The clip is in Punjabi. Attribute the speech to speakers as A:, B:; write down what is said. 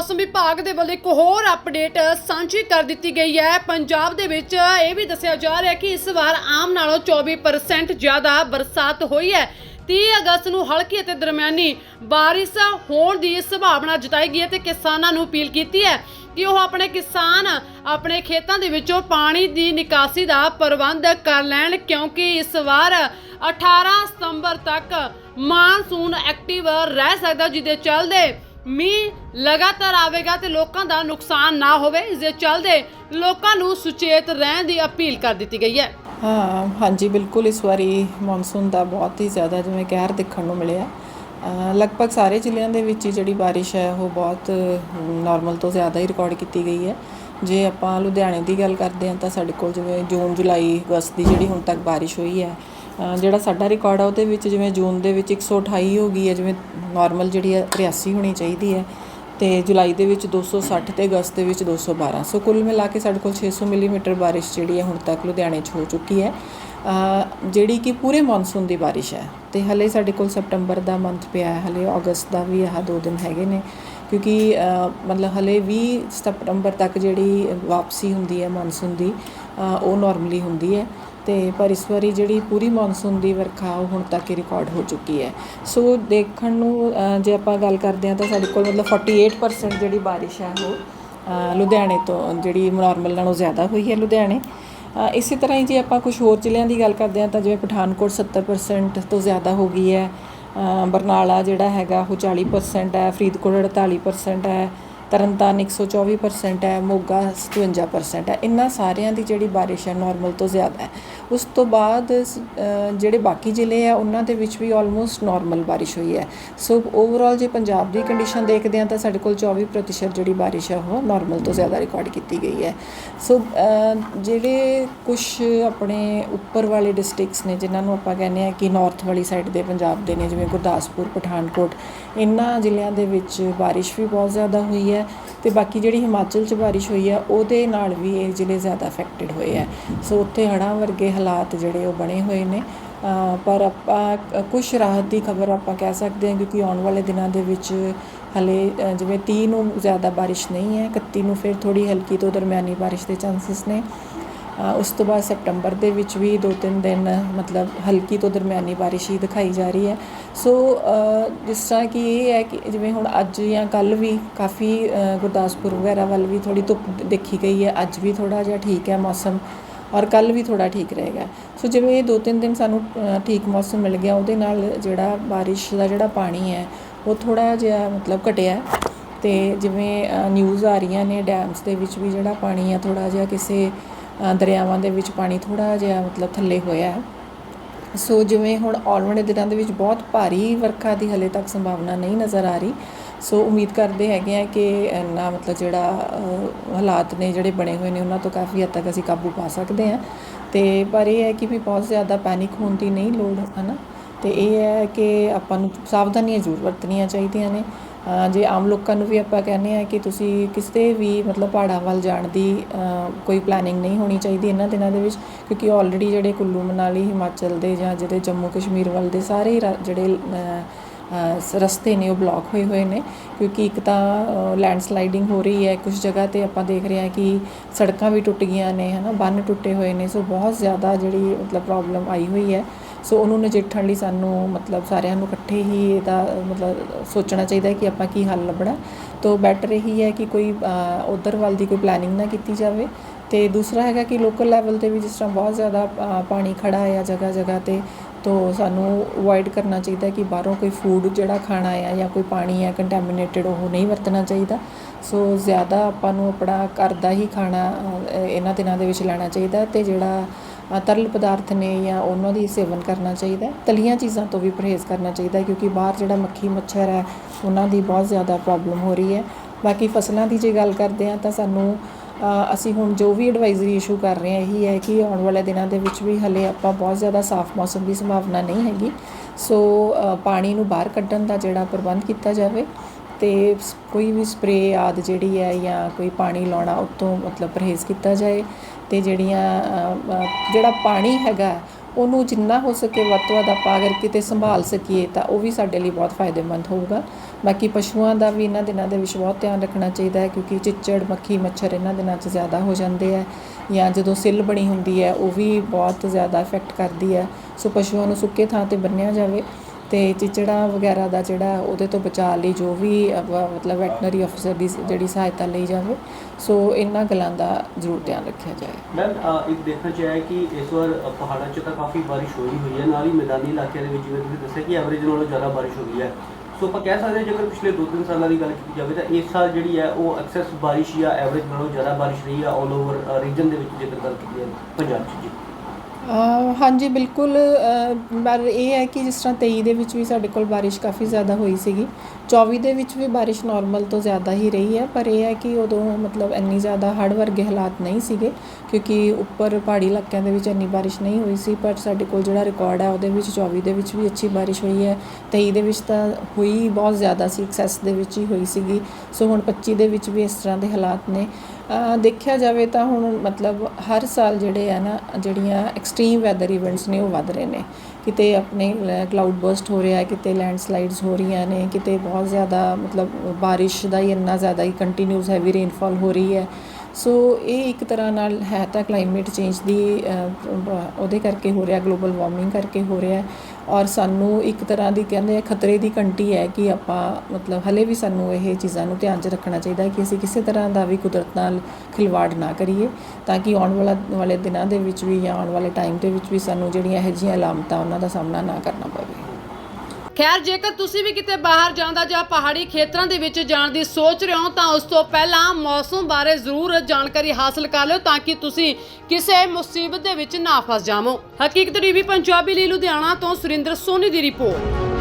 A: ਮੌਸਮ ਵਿਭਾਗ ਦੇ ਵੱਲੋਂ ਇੱਕ ਹੋਰ ਅਪਡੇਟ ਸਾਂਝੀ ਕਰ ਦਿੱਤੀ ਗਈ ਹੈ। ਪੰਜਾਬ ਦੇ ਵਿੱਚ ਇਹ ਵੀ ਦੱਸਿਆ ਜਾ ਰਿਹਾ ਹੈ ਕਿ ਇਸ ਵਾਰ ਆਮ ਨਾਲੋਂ 24% ਜ਼ਿਆਦਾ ਬਰਸਾਤ ਹੋਈ ਹੈ। 30 ਅਗਸਤ ਨੂੰ ਹਲਕੀ ਅਤੇ ਦਰਮਿਆਨੀ ਬਾਰਿਸ਼ ਹੋਣ ਦੀ ਸੰਭਾਵਨਾ ਜਤਾਈ ਗਈ ਹੈ ਤੇ ਕਿਸਾਨਾਂ ਨੂੰ ਅਪੀਲ ਕੀਤੀ ਹੈ ਕਿ ਉਹ ਆਪਣੇ ਕਿਸਾਨ ਆਪਣੇ ਖੇਤਾਂ ਦੇ ਵਿੱਚੋਂ ਪਾਣੀ ਦੀ ਨਿਕਾਸੀ ਦਾ ਪ੍ਰਬੰਧ ਕਰ ਲੈਣ, ਕਿਉਂਕਿ ਇਸ ਵਾਰ 18 ਸਤੰਬਰ ਤੱਕ ਮਾਨਸੂਨ ਐਕਟਿਵ ਰਹਿ ਸਕਦਾ, ਜਿਹਦੇ ਚੱਲਦੇ ਮੀਂਹ ਲਗਾਤਾਰ ਆਵੇਗਾ ਤੇ ਲੋਕਾਂ ਦਾ ਨੁਕਸਾਨ ਨਾ ਹੋਵੇ। ਇਸ ਦੇ ਚੱਲਦੇ ਲੋਕਾਂ ਨੂੰ ਸੁਚੇਤ ਰਹਿਣ ਦੀ ਅਪੀਲ ਕਰ ਦਿੱਤੀ ਗਈ ਹੈ।
B: ਹਾਂ, ਹਾਂਜੀ, ਬਿਲਕੁਲ ਇਸ ਵਾਰੀ ਮੌਨਸੂਨ ਦਾ ਬਹੁਤ ਹੀ ਜ਼ਿਆਦਾ ਜਿਵੇਂ ਕਹਿਰ ਦੇਖਣ ਨੂੰ ਮਿਲਿਆ। ਲਗਭਗ ਸਾਰੇ ਜ਼ਿਲ੍ਹਿਆਂ ਦੇ ਵਿੱਚ ਹੀ ਜਿਹੜੀ ਬਾਰਿਸ਼ ਹੈ, ਉਹ ਬਹੁਤ ਨਾਰਮਲ ਤੋਂ ਜ਼ਿਆਦਾ ਹੀ ਰਿਕਾਰਡ ਕੀਤੀ ਗਈ ਹੈ। ਜੇ ਆਪਾਂ ਲੁਧਿਆਣੇ ਦੀ ਗੱਲ ਕਰਦੇ ਹਾਂ ਤਾਂ ਸਾਡੇ ਕੋਲ ਜਿਵੇਂ ਜੂਨ, ਜੁਲਾਈ, ਅਗਸਤ ਦੀ ਜਿਹੜੀ ਹੁਣ ਤੱਕ ਬਾਰਿਸ਼ ਹੋਈ ਹੈ ਜਿਹੜਾ ਸਾਡਾ ਰਿਕਾਰਡ ਆ ਉਹਦੇ ਵਿੱਚ ਜਿਵੇਂ ਜੂਨ ਦੇ ਵਿੱਚ 128 ਹੋ ਗਈ ਹੈ, ਜਿਵੇਂ ਨਾਰਮਲ ਜਿਹੜੀ ਹੈ 83 ਹੋਣੀ ਚਾਹੀਦੀ ਹੈ ਤੇ ਜੁਲਾਈ ਦੇ ਵਿੱਚ 260 ਤੇ ਅਗਸਤ ਦੇ ਵਿੱਚ 212 ਸੋ ਕੁੱਲ ਮਿਲਾ ਕੇ ਸਾਡੇ ਕੋਲ 600 ਮਿਲੀਮੀਟਰ ਬਾਰਿਸ਼ ਜਿਹੜੀ ਹੈ ਹੁਣ ਤੱਕ ਲੁਧਿਆਣੇ 'ਚ ਹੋ ਚੁੱਕੀ ਹੈ। ਜਿਹੜੀ ਕਿ ਪੂਰੇ ਮੌਨਸੂਨ ਦੀ ਬਾਰਿਸ਼ ਹੈ ਤੇ ਹਲੇ ਸਾਡੇ ਕੋਲ ਸਪਟੰਬਰ ਦਾ ਮੰਥ ਪਿਆ ਹੈ, ਹਲੇ ਅਗਸਤ ਦਾ ਵੀ ਆਹ ਦੋ ਦਿਨ ਹੈਗੇ ਨੇ। ਕਿਉਂਕਿ ਮਤਲਬ ਹਲੇ 20 ਸਪਟੰਬਰ ਤੱਕ ਜਿਹੜੀ ਵਾਪਸੀ ਹੁੰਦੀ ਹੈ ਮੌਨਸੂਨ ਦੀ ਉਹ ਨਾਰਮਲੀ ਹੁੰਦੀ ਹੈ। ਤੇ ਪਰ ਇਸ ਵਾਰੀ ਜਿਹੜੀ ਪੂਰੀ ਮੌਨਸੂਨ ਦੀ ਵਰਖਾ ਉਹ ਹੁਣ ਤੱਕ ਹੀ ਰਿਕਾਰਡ ਹੋ ਚੁੱਕੀ ਹੈ। ਸੋ ਦੇਖਣ ਨੂੰ ਜੇ ਆਪਾਂ ਗੱਲ ਕਰਦੇ ਹਾਂ ਤਾਂ ਸਾਡੇ ਕੋਲ ਮਤਲਬ 48% ਜਿਹੜੀ ਬਾਰਿਸ਼ ਹੈ ਉਹ ਲੁਧਿਆਣੇ ਤੋਂ ਜਿਹੜੀ ਨਾਰਮਲ ਨਾਲੋਂ ਜ਼ਿਆਦਾ ਹੋਈ ਹੈ ਲੁਧਿਆਣੇ। ਇਸੇ ਤਰ੍ਹਾਂ ਹੀ ਜੇ ਆਪਾਂ ਕੁਝ ਹੋਰ ਜ਼ਿਲ੍ਹਿਆਂ ਦੀ ਗੱਲ ਕਰਦੇ ਹਾਂ ਤਾਂ ਜਿਵੇਂ ਪਠਾਨਕੋਟ 70% ਤੋਂ ਜ਼ਿਆਦਾ ਹੋ ਗਈ ਹੈ। ਬਰਨਾਲਾ ਜਿਹੜਾ ਹੈਗਾ ਉਹ 40% ਹੈ, ਫਰੀਦਕੋਟ 48% ਹੈ। ਤਰਨਤਾਰਨ 124% ਹੈ, ਮੋਗਾ 57% ਹੈ। ਇਹਨਾਂ ਸਾਰਿਆਂ ਦੀ ਜਿਹੜੀ ਬਾਰਿਸ਼ ਹੈ ਨਾਰਮਲ ਤੋਂ ਜ਼ਿਆਦਾ ਹੈ। ਉਸ ਤੋਂ ਬਾਅਦ ਜਿਹੜੇ ਬਾਕੀ ਜ਼ਿਲ੍ਹੇ ਆ, ਉਹਨਾਂ ਦੇ ਵਿੱਚ ਵੀ ਆਲਮੋਸਟ ਨਾਰਮਲ ਬਾਰਿਸ਼ ਹੋਈ ਹੈ। ਸੋ ਓਵਰਆਲ ਜੇ ਪੰਜਾਬ ਦੀ ਕੰਡੀਸ਼ਨ ਦੇਖਦੇ ਹਾਂ, ਤਾਂ ਸਾਡੇ ਕੋਲ 24% ਜਿਹੜੀ ਬਾਰਿਸ਼ ਹੈ, ਉਹ ਨਾਰਮਲ ਤੋਂ ਜ਼ਿਆਦਾ ਰਿਕਾਰਡ ਕੀਤੀ ਗਈ ਹੈ। ਸੋ ਜਿਹੜੇ ਕੁਝ ਆਪਣੇ ਉੱਪਰ ਵਾਲੇ ਡਿਸਟ੍ਰਿਕਟਸ ਨੇ, ਜਿਨ੍ਹਾਂ ਨੂੰ ਆਪਾਂ ਕਹਿੰਦੇ ਆ ਕਿ ਨਾਰਥ ਵਾਲੀ ਸਾਈਡ ਦੇ ਪੰਜਾਬ ਦੇ ਨੇ, ਜਿਵੇਂ ਗੁਰਦਾਸਪੁਰ, ਪਠਾਨਕੋਟ, ਇਹਨਾਂ ਜ਼ਿਲ੍ਹਿਆਂ ਦੇ ਵਿੱਚ ਬਾਰਿਸ਼ ਵੀ ਬਹੁਤ ਜ਼ਿਆਦਾ ਹੋਈ ਹੈ। ਤੇ ਬਾਕੀ ਜਿਹੜੀ ਹਿਮਾਚਲ 'ਚ ਬਾਰਿਸ਼ ਹੋਈ ਹੈ, ਉਹਦੇ ਨਾਲ ਵੀ ਇਹ ਜ਼ਿਲ੍ਹੇ ਜ਼ਿਆਦਾ ਅਫੈਕਟਡ ਹੋਏ ਹੈ। ਸੋ ਉੱਥੇ ਹੜ੍ਹਾਂ ਵਰਗੇ ਹਾਲਾਤ ਜਿਹੜੇ ਉਹ ਬਣੇ ਹੋਏ ਨੇ। ਪਰ ਆਪਾਂ ਕੁਝ ਰਾਹਤ ਦੀ ਖਬਰ ਆਪਾਂ ਕਹਿ ਸਕਦੇ ਹਾਂ ਕਿਉਂਕਿ ਆਉਣ ਵਾਲੇ ਦਿਨਾਂ ਦੇ ਵਿੱਚ ਹਲੇ ਜਿਵੇਂ 30 ਨੂੰ ਜ਼ਿਆਦਾ ਬਾਰਿਸ਼ ਨਹੀਂ ਹੈ 31 ਨੂੰ ਫਿਰ ਥੋੜੀ ਹਲਕੀ ਤੋਂ ਦਰਮਿਆਨੀ ਬਾਰਿਸ਼ ਦੇ ਚਾਂਸਸ ਨੇ। ਉਸ ਤੋਂ ਬਾਅਦ ਸਪਟੰਬਰ ਦੇ ਵਿੱਚ ਵੀ ਦੋ ਤਿੰਨ ਦਿਨ, ਮਤਲਬ ਹਲਕੀ ਤੋਂ ਦਰਮਿਆਨੀ ਬਾਰਿਸ਼ ਹੀ ਦਿਖਾਈ ਜਾ ਰਹੀ ਹੈ। ਸੋ ਜਿਸ ਤਰ੍ਹਾਂ ਕਿ ਇਹ ਹੈ ਕਿ ਜਿਵੇਂ ਹੁਣ ਅੱਜ ਜਾਂ ਕੱਲ ਵੀ ਕਾਫੀ ਗੁਰਦਾਸਪੁਰ ਵਗੈਰਾ ਵੱਲ ਵੀ ਥੋੜੀ ਧੁੱਪ ਦੇਖੀ ਗਈ ਹੈ। ਅੱਜ ਵੀ ਥੋੜਾ ਜਿਹਾ ਠੀਕ ਹੈ ਮੌਸਮ ਔਰ ਕੱਲ ਵੀ ਥੋੜਾ ਠੀਕ ਰਹੇਗਾ ਸੋ ਜਿਵੇਂ ਇਹ ਦੋ ਤਿੰਨ ਦਿਨ ਸਾਨੂੰ ਠੀਕ ਮੌਸਮ ਮਿਲ ਗਿਆ, ਉਹਦੇ ਨਾਲ ਜਿਹੜਾ ਬਾਰਿਸ਼ ਦਾ ਜਿਹੜਾ ਪਾਣੀ ਹੈ, ਉਹ ਥੋੜਾ ਜਿਹਾ ਮਤਲਬ ਘਟਿਆ ਹੈ। ਤੇ ਜਿਵੇਂ ਨਿਊਜ਼ ਆ ਰਹੀਆਂ ਨੇ ਡੈਮਸ ਦੇ ਵਿੱਚ ਵੀ ਜਿਹੜਾ ਪਾਣੀ ਆ ਥੋੜਾ ਜਿਹਾ ਕਿਸੇ ਦਰਿਆਵਾਂ ਦੇ ਵਿੱਚ ਪਾਣੀ ਥੋੜਾ ਜਿਹਾ ਮਤਲਬ ਥੱਲੇ ਹੋਇਆ ਹੈ। ਸੋ ਜਿਵੇਂ ਹੁਣ ਆਉਣ ਵਾਲੇ ਦਿਨਾਂ ਦੇ ਵਿੱਚ ਬਹੁਤ ਭਾਰੀ ਵਰਖਾ ਦੀ ਹਲੇ ਤੱਕ ਸੰਭਾਵਨਾ ਨਹੀਂ ਨਜ਼ਰ ਆ ਰਹੀ। ਸੋ ਉਮੀਦ ਕਰਦੇ ਹੈਗੇ ਆ ਕਿ ਇੰਨਾ ਮਤਲਬ ਜਿਹੜਾ ਹਾਲਾਤ ਨੇ ਜਿਹੜੇ ਬਣੇ ਹੋਏ ਨੇ, ਉਹਨਾਂ ਤੋਂ ਕਾਫੀ ਹੱਦ ਤੱਕ ਅਸੀਂ ਕਾਬੂ ਪਾ ਸਕਦੇ ਹਾਂ। ਤੇ ਪਰ ਇਹ ਹੈ ਕਿ ਵੀ ਬਹੁਤ ਜ਼ਿਆਦਾ ਪੈਨਿਕ ਹੋਣ ਦੀ ਨਹੀਂ ਲੋੜ, ਹਨਾ? ਤੇ ਇਹ ਹੈ ਕਿ ਆਪਾਂ ਨੂੰ ਸਾਵਧਾਨੀਆਂ ਜ਼ਰੂਰ ਵਰਤਣੀਆਂ ਚਾਹੀਦੀਆਂ ਨੇ। ਜੇ ਆਮ ਲੋਕਾਂ ਨੂੰ ਵੀ ਆਪਾਂ ਕਹਿੰਦੇ ਆ ਕਿ ਤੁਸੀਂ ਕਿਸੇ ਵੀ ਮਤਲਬ ਪਹਾੜਾਂ ਵੱਲ ਜਾਣ ਦੀ ਕੋਈ ਪਲੈਨਿੰਗ ਨਹੀਂ ਹੋਣੀ ਚਾਹੀਦੀ ਇਹਨਾਂ ਦਿਨਾਂ ਦੇ ਵਿੱਚ, ਕਿਉਂਕਿ ਆਲਰੇਡੀ ਜਿਹੜੇ ਕੁੱਲੂ ਮਨਾਲੀ, ਹਿਮਾਚਲ ਦੇ ਜਾਂ ਜਿਹੜੇ ਜੰਮੂ ਕਸ਼ਮੀਰ ਵੱਲ ਦੇ ਸਾਰੇ ਹੀ ਜਿਹੜੇ ਰਸਤੇ ਨੇ ਉਹ ਬਲੌਕ ਹੋਏ ਹੋਏ ਨੇ, ਕਿਉਂਕਿ ਇੱਕ ਤਾਂ ਲੈਂਡਸਲਾਈਡਿੰਗ ਹੋ ਰਹੀ ਹੈ ਕੁਝ ਜਗ੍ਹਾ ਤੇ ਆਪਾਂ ਦੇਖ ਰਹੇ ਹਾਂ ਕਿ ਸੜਕਾਂ ਵੀ ਟੁੱਟ ਗਈਆਂ ਨੇ, ਹਨਾ, ਬੰਨ ਟੁੱਟੇ ਹੋਏ ਨੇ, ਸੋ ਬਹੁਤ ਜ਼ਿਆਦਾ ਜਿਹੜੀ ਮਤਲਬ ਪ੍ਰੋਬਲਮ ਆਈ ਹੋਈ ਹੈ। ਸੋ ਉਹਨੂੰ ਨਜਿੱਠਣ ਲਈ ਸਾਨੂੰ ਮਤਲਬ ਸਾਰਿਆਂ ਨੂੰ ਇਕੱਠੇ ਹੀ ਇਹਦਾ, ਮਤਲਬ ਸੋਚਣਾ ਚਾਹੀਦਾ ਕਿ ਆਪਾਂ ਕੀ ਹੱਲ ਲੱਭਣਾ। ਤੋਂ ਬੈਟਰ ਇਹੀ ਹੈ ਕਿ ਕੋਈ ਉਧਰ ਵੱਲ ਦੀ ਕੋਈ ਪਲੈਨਿੰਗ ਨਾ ਕੀਤੀ ਜਾਵੇ। ਤੇ ਦੂਸਰਾ ਹੈਗਾ ਕਿ ਲੋਕਲ ਲੈਵਲ ਤੇ ਵੀ ਜਿਸ ਤਰ੍ਹਾਂ ਬਹੁਤ ਜ਼ਿਆਦਾ ਪਾਣੀ ਖੜਾ ਹੈ ਜਗ੍ਹਾ ਜਗ੍ਹਾ ਤੇ, ਤੋ ਸਾਨੂੰ ਅਵੋਇਡ ਕਰਨਾ ਚਾਹੀਦਾ ਕਿ ਬਾਹਰੋਂ ਕੋਈ ਫੂਡ ਜਿਹੜਾ ਖਾਣਾ ਹੈ ਜਾਂ ਕੋਈ ਪਾਣੀ ਹੈ ਕੰਟੈਮੀਨੇਟਡ ਉਹ ਨਹੀਂ ਵਰਤਣਾ ਚਾਹੀਦਾ। ਸੋ ਜ਼ਿਆਦਾ ਆਪਾਂ ਨੂੰ ਆਪਣਾ ਘਰ ਦਾ ਹੀ ਖਾਣਾ ਇਹਨਾਂ ਦਿਨਾਂ ਦੇ ਵਿੱਚ ਲੈਣਾ ਚਾਹੀਦਾ ਤੇ ਜਿਹੜਾ ਤਰਲ ਪਦਾਰਥ ਨੇ ਜਾਂ ਉਹਨਾਂ ਦੀ ਸੇਵਨ ਕਰਨਾ ਚਾਹੀਦਾ ਹੈ। ਤਲੀਆਂ ਚੀਜ਼ਾਂ ਤੋਂ ਵੀ ਪਰਹੇਜ਼ ਕਰਨਾ ਚਾਹੀਦਾ ਕਿਉਂਕਿ ਬਾਹਰ ਜਿਹੜਾ ਮੱਖੀ, ਮੱਛਰ ਹੈ, ਉਹਨਾਂ ਦੀ ਬਹੁਤ ਜ਼ਿਆਦਾ ਪ੍ਰੋਬਲਮ ਹੋ ਰਹੀ ਹੈ ਬਾਕੀ ਫਸਲਾਂ ਦੀ ਜੇ ਗੱਲ ਕਰਦੇ ਹਾਂ ਤਾਂ ਸਾਨੂੰ ਅਸੀਂ ਹੁਣ ਜੋ ਵੀ ਐਡਵਾਈਜ਼ਰੀ ਇਸ਼ੂ ਕਰ ਰਹੇ ਹਾਂ, ਇਹੀ ਹੈ ਕਿ ਆਉਣ ਵਾਲੇ ਦਿਨਾਂ ਦੇ ਵਿੱਚ ਵੀ ਹਲੇ ਆਪਾਂ ਬਹੁਤ ਜ਼ਿਆਦਾ ਸਾਫ਼ ਮੌਸਮ ਦੀ ਸੰਭਾਵਨਾ ਨਹੀਂ ਹੈਗੀ ਸੋ ਪਾਣੀ ਨੂੰ ਬਾਹਰ ਕੱਢਣ ਦਾ ਜਿਹੜਾ ਪ੍ਰਬੰਧ ਕੀਤਾ ਜਾਵੇ ਅਤੇ ਸ- ਕੋਈ ਵੀ ਸਪਰੇਅ ਆਦਿ ਜਿਹੜੀ ਹੈ ਜਾਂ ਕੋਈ ਪਾਣੀ ਲਾਉਣਾ ਉਤੋਂ ਮਤਲਬ ਪਰਹੇਜ਼ ਕੀਤਾ ਜਾਏ ਅਤੇ ਜਿਹੜੀਆਂ ਜਿਹੜਾ ਪਾਣੀ ਹੈਗਾ ਉਹਨੂੰ ਜਿੰਨਾ ਹੋ ਸਕੇ ਵੱਧ ਤੋਂ ਵੱਧ ਆਪਾਂ ਅਗਰ ਕਿਤੇ ਸੰਭਾਲ ਸਕੀਏ ਤਾਂ ਉਹ ਵੀ ਸਾਡੇ ਲਈ ਬਹੁਤ ਫਾਇਦੇਮੰਦ ਹੋਊਗਾ। ਬਾਕੀ ਪਸ਼ੂਆਂ ਦਾ ਵੀ ਇਹਨਾਂ ਦਿਨਾਂ ਦੇ ਵਿੱਚ ਬਹੁਤ ਧਿਆਨ ਰੱਖਣਾ ਚਾਹੀਦਾ ਹੈ ਕਿਉਂਕਿ ਚਿੱਚੜ, ਮੱਖੀ, ਮੱਛਰ ਇਹਨਾਂ ਦਿਨਾਂ 'ਚ ਜ਼ਿਆਦਾ ਹੋ ਜਾਂਦੇ ਆ ਜਾਂ ਜਦੋਂ ਸਿੱਲ ਬਣੀ ਹੁੰਦੀ ਹੈ ਉਹ ਵੀ ਬਹੁਤ ਜ਼ਿਆਦਾ ਇਫੈਕਟ ਕਰਦੀ ਹੈ। ਸੋ ਪਸ਼ੂਆਂ ਨੂੰ ਸੁੱਕੇ ਥਾਂ ਤੇ ਬੰਨਿਆ ਜਾਵੇ। ਅਤੇ ਚਿਚੜਾ ਵਗੈਰਾ ਦਾ ਜਿਹੜਾ ਉਹਦੇ ਤੋਂ ਬਚਾਅ ਲਈ ਜੋ ਵੀ ਮਤਲਬ ਵੈਟਨਰੀ ਅਫਸਰ ਦੀ ਜਿਹੜੀ ਸਹਾਇਤਾ ਲਈ ਜਾਵੇ ਸੋ ਇਹਨਾਂ ਗੱਲਾਂ ਦਾ ਜ਼ਰੂਰ ਧਿਆਨ ਰੱਖਿਆ ਜਾਏ।
C: ਮੈਮ ਅ, ਇੱਕ ਦੇਖਣਾ ਚਾਹਿਆ ਕਿ ਇਸ ਵਾਰ ਪਹਾੜਾਂ 'ਚ ਤਾਂ ਕਾਫੀ ਬਾਰਿਸ਼ ਹੋਈ ਹੋਈ ਹੈ। ਨਾਲ ਹੀ ਮੈਦਾਨੀ ਇਲਾਕਿਆਂ ਦੇ ਵਿੱਚ ਜਿਵੇਂ ਤੁਸੀਂ ਦੱਸਿਆ ਕਿ ਐਵਰੇਜ ਨਾਲੋਂ ਜ਼ਿਆਦਾ ਬਾਰਿਸ਼ ਹੋ ਗਈ ਹੈ। ਸੋ ਆਪਾਂ ਕਹਿ ਸਕਦੇ ਹਾਂ ਜੇਕਰ ਪਿਛਲੇ 2-3 ਸਾਲਾਂ ਦੀ ਗੱਲ ਕੀਤੀ ਜਾਵੇ ਤਾਂ ਇਸ ਸਾਲ ਜਿਹੜੀ ਹੈ ਉਹ ਐਕਸੈਸ ਬਾਰਿਸ਼ ਜਾਂ ਐਵਰੇਜ ਨਾਲੋਂ ਜ਼ਿਆਦਾ ਬਾਰਿਸ਼ ਰਹੀ ਹੈ ਆਲ ਓਵਰ ਰੀਜਨ ਦੇ ਵਿੱਚ ਜੇਕਰ ਗੱਲ ਕੀਤੀ ਜਾਵੇ ਪੰਜਾਬ 'ਚ ਜੀ।
B: ਹਾਂਜੀ, ਬਿਲਕੁਲ ਪਰ ਇਹ ਹੈ ਕਿ ਜਿਸ ਤਰ੍ਹਾਂ 23 ਦੇ ਵਿੱਚ ਵੀ ਸਾਡੇ ਕੋਲ ਬਾਰਿਸ਼ ਕਾਫੀ ਜ਼ਿਆਦਾ ਹੋਈ ਸੀਗੀ 24 ਦੇ ਵਿੱਚ ਵੀ ਬਾਰਿਸ਼ ਨਾਰਮਲ ਤੋਂ ਜ਼ਿਆਦਾ ਹੀ ਰਹੀ ਹੈ, ਪਰ ਇਹ ਹੈ ਕਿ ਉਦੋਂ ਮਤਲਬ ਇੰਨੀ ਜ਼ਿਆਦਾ ਹੜ੍ਹ ਵਰਗੇ ਹਾਲਾਤ ਨਹੀਂ ਸੀਗੇ, ਕਿਉਂਕਿ ਉੱਪਰ ਪਹਾੜੀ ਇਲਾਕਿਆਂ ਦੇ ਵਿੱਚ ਇੰਨੀ ਬਾਰਿਸ਼ ਨਹੀਂ ਹੋਈ ਸੀ, ਪਰ ਸਾਡੇ ਕੋਲ ਜਿਹੜਾ ਰਿਕਾਰਡ ਹੈ ਉਹਦੇ ਵਿੱਚ 24 ਦੇ ਵਿੱਚ ਵੀ ਅੱਛੀ ਬਾਰਿਸ਼ ਹੋਈ ਹੈ 23 ਦੇ ਵਿੱਚ ਤਾਂ ਹੋਈ ਬਹੁਤ ਜ਼ਿਆਦਾ ਸੀ ਐਕਸੈਸ ਦੇ ਵਿੱਚ ਹੀ ਹੋਈ ਸੀਗੀ, ਸੋ ਹੁਣ 25 ਦੇ ਵਿੱਚ ਵੀ ਇਸ ਤਰ੍ਹਾਂ ਦੇ ਹਾਲਾਤ ਨੇ। ਦੇਖਿਆ ਜਾਵੇ ਤਾਂ ਹੁਣ ਮਤਲਬ ਹਰ ਸਾਲ ਜਿਹੜੇ ਆ ਨਾ, ਜਿਹੜੀਆਂ ਐਕਸਟ੍ਰੀਮ ਵੈਦਰ ਇਵੈਂਟਸ ਨੇ ਉਹ ਵੱਧ ਰਹੇ ਨੇ। ਕਿਤੇ ਆਪਣੇ ਕਲਾਊਡ ਬਰਸਟ ਹੋ ਰਿਹਾ, ਕਿਤੇ ਲੈਂਡਸਲਾਈਡਸ ਹੋ ਰਹੀਆਂ ਨੇ, ਕਿਤੇ ਬਹੁਤ ਜ਼ਿਆਦਾ ਮਤਲਬ ਬਾਰਿਸ਼ ਦਾ ਹੀ ਇੰਨਾ ਜ਼ਿਆਦਾ ਹੀ ਕੰਟੀਨਿਊਸ ਹੈਵੀ ਰੇਨਫਾਲ ਹੋ ਰਹੀ ਹੈ। ਸੋ ਇਹ ਇੱਕ ਤਰ੍ਹਾਂ ਨਾਲ ਹੈ ਤਾਂ ਕਲਾਈਮੇਟ ਚੇਂਜ ਦੀ ਉਹਦੇ ਕਰਕੇ ਹੋ ਰਿਹਾ ਗਲੋਬਲ ਵਾਰਮਿੰਗ ਕਰਕੇ ਹੋ ਰਿਹਾ। ਔਰ ਸਾਨੂੰ ਇੱਕ ਤਰ੍ਹਾਂ ਦੀ ਕਹਿੰਦੇ ਆ ਖਤਰੇ ਦੀ ਘੰਟੀ ਹੈ ਕਿ ਆਪਾਂ ਮਤਲਬ ਹਲੇ ਵੀ ਸਾਨੂੰ ਇਹ ਚੀਜ਼ਾਂ ਨੂੰ ਧਿਆਨ 'ਚ ਰੱਖਣਾ ਚਾਹੀਦਾ ਹੈ ਕਿ ਅਸੀਂ ਕਿਸੇ ਤਰ੍ਹਾਂ ਦਾ ਵੀ ਕੁਦਰਤ ਨਾਲ ਖਿਲਵਾੜ ਨਾ ਕਰੀਏ ਤਾਂ ਕਿ ਆਉਣ ਵਾਲਾ ਵਾਲੇ ਦਿਨਾਂ ਦੇ ਵਿੱਚ ਵੀ ਜਾਂ ਆਉਣ ਵਾਲੇ ਟਾਈਮ ਦੇ ਵਿੱਚ ਵੀ ਸਾਨੂੰ ਜਿਹੜੀਆਂ ਇਹੋ ਜਿਹੀਆਂ ਅਲਾਮਤਾਂ ਉਹਨਾਂ ਦਾ ਸਾਹਮਣਾ ਨਾ ਕਰਨਾ ਪਵੇ।
A: ਖੈਰ, ਜੇਕਰ ਤੁਸੀਂ ਵੀ ਕਿਤੇ ਬਾਹਰ ਜਾਂਦਾ ਜਾਂ ਪਹਾੜੀ ਖੇਤਰਾਂ ਦੇ ਵਿੱਚ ਜਾਣ ਦੀ ਸੋਚ ਰਹੇ ਹੋ, ਤਾਂ ਉਸ ਤੋਂ ਪਹਿਲਾਂ ਮੌਸਮ ਬਾਰੇ ਜ਼ਰੂਰ ਜਾਣਕਾਰੀ ਹਾਸਲ ਕਰ ਲਿਓ ਤਾਂ ਕਿ ਤੁਸੀਂ ਕਿਸੇ ਮੁਸੀਬਤ ਦੇ ਵਿੱਚ ਨਾ ਫਸ ਜਾਵੋ। ਹਕੀਕਤ ਟੀਵੀ ਪੰਜਾਬੀ ਲਈ ਲੁਧਿਆਣਾ ਤੋਂ ਸੁਰਿੰਦਰ ਸੋਨੀ ਦੀ ਰਿਪੋਰਟ।